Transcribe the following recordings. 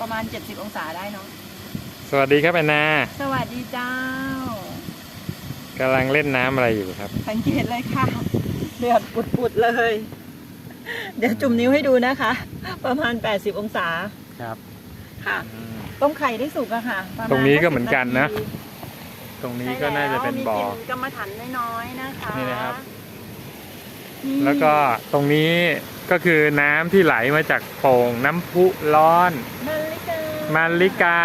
ประมาณ 70 องศาได้เนาะ สวัสดีครับแอนนาสวัสดีเจ้ากำลังเล่นน้ำอะไรอยู่ครับ สังเกตเลยค่ะเดือดปุดๆเลย เดี๋ยวจุ่มนิ้วให้ดูนะคะ ประมาณ 80 องศาครับค่ะต้มไข่ได้สุกอะค่ะปะมาณตรงนี้ก็เหมือนกันนะสิบาทีตรงนี้ใช่ก็น่าจะเป็นบ่อแล้วมีกรรมฐานน้อยๆนะคะนี่นะครับ นี่แล้วก็ตรงนี้ก็คือน้ำที่ไหลมาจากโป่งน้ำพุร้อนมาริกา มาริกา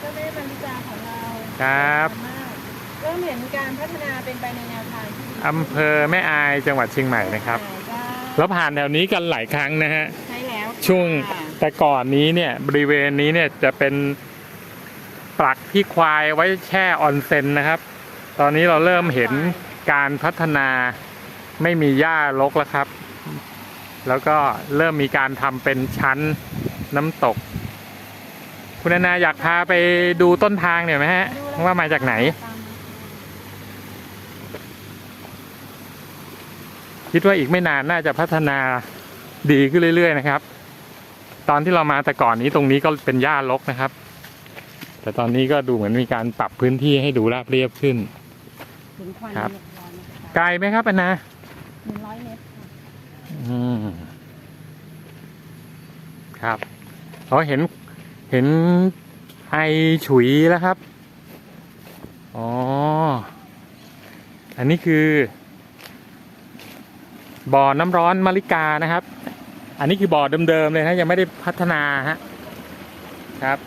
เจ้าแม่มาริกาของเราครับสวยมากเริ่มเห็นการพัฒนาเป็นไปในแนวทางที่ดีอำเภอแม่อายจังหวัดเชียงใหม่นะครับใช่แล้วผ่านแถวนี้กันหลายครั้งนะฮะใช่แล้วค่ะช่วงแต่ก่อนนี้เนี่ยบริเวณนี้เนี่ยจะเป็นปลักที่ควายไว้แช่ออนเซ็นนะครับ ตอนนี้เราเริ่มเห็นการพัฒนาไม่มีหญ้ารกแล้วครับ แล้วก็เริ่มมีการทำเป็นชั้นน้ำตก คุณนานาอยากพาไปดูต้นทางหน่อยไหมฮะ ว่ามาจากไหน คิดว่าอีกไม่นานน่าจะพัฒนาดีขึ้นเรื่อย ๆ นะครับ ตอนที่เรามาแต่ก่อนนี้ตรงนี้ก็เป็นหญ้ารกนะครับ แต่ตอนนี้ก็ดูเหมือนมีการปรับพื้นที่ให้ดูราบเรียบขึ้นถึงควันครับเรียบร้อยนะคะไกลไหมครับอันนาหนึ่งร้อยเมตรค่ะอืมครับเขาเห็น เห็นไอฉุยแล้วครับ อ๋อ อันนี้คือ บ่อน้ำร้อนมาริกานะครับ อันนี้คือบ่อเดิมๆเลยนะยังไม่ได้พัฒนาฮะครับ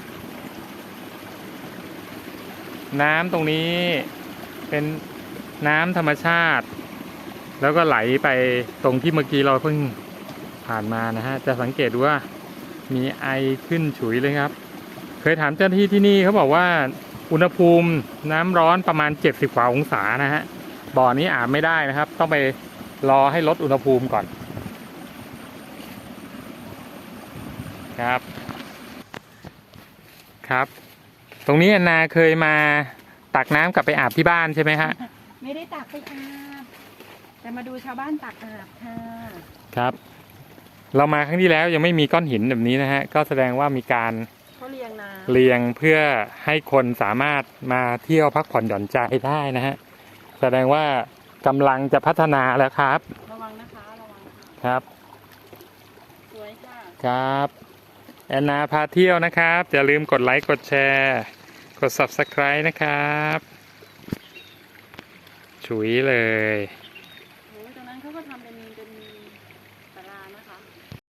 น้ำตรงนี้เป็นน้ำธรรมชาติ แล้วก็ไหลไปตรงที่เมื่อกี้เราเพิ่งผ่านมานะฮะ จะสังเกตดูว่า มีไอขึ้นฉุยเลยครับ เคยถามเจ้าหน้าที่ที่นี่เขาบอกว่าอุณหภูมิน้ำร้อนประมาณ 70กว่าองศานะฮะบ่อนี้อาบไม่ได้นะครับ ต้องไปรอให้ลดอุณหภูมิก่อน ครับ ครับ ตรงนี้แอนนาเคยมาตักน้ำกลับไปอาบที่บ้านใช่ไหมฮะไม่ได้ตักไปอาบแต่มาดูชาวบ้านตักอาบค่ะ ครับ เรามาครั้งที่แล้วยังไม่มีก้อนหินแบบนี้นะฮะ ก็แสดงว่ามีการเขาเรียงน้เรียงเพื่อให้คนสามารถมาเที่ยวพักผ่อนหย่อนใจได้นะฮะ แสดงว่ากำลังจะพัฒนาแล้วครับำระวังนะคะระวังค่ะครับ สวยค่ะ ครับแอนนาพาเที่ยวนะครับ อย่าลืมกดไลค์กดแชร์ กด subscribe นะครับ ฉุยเลย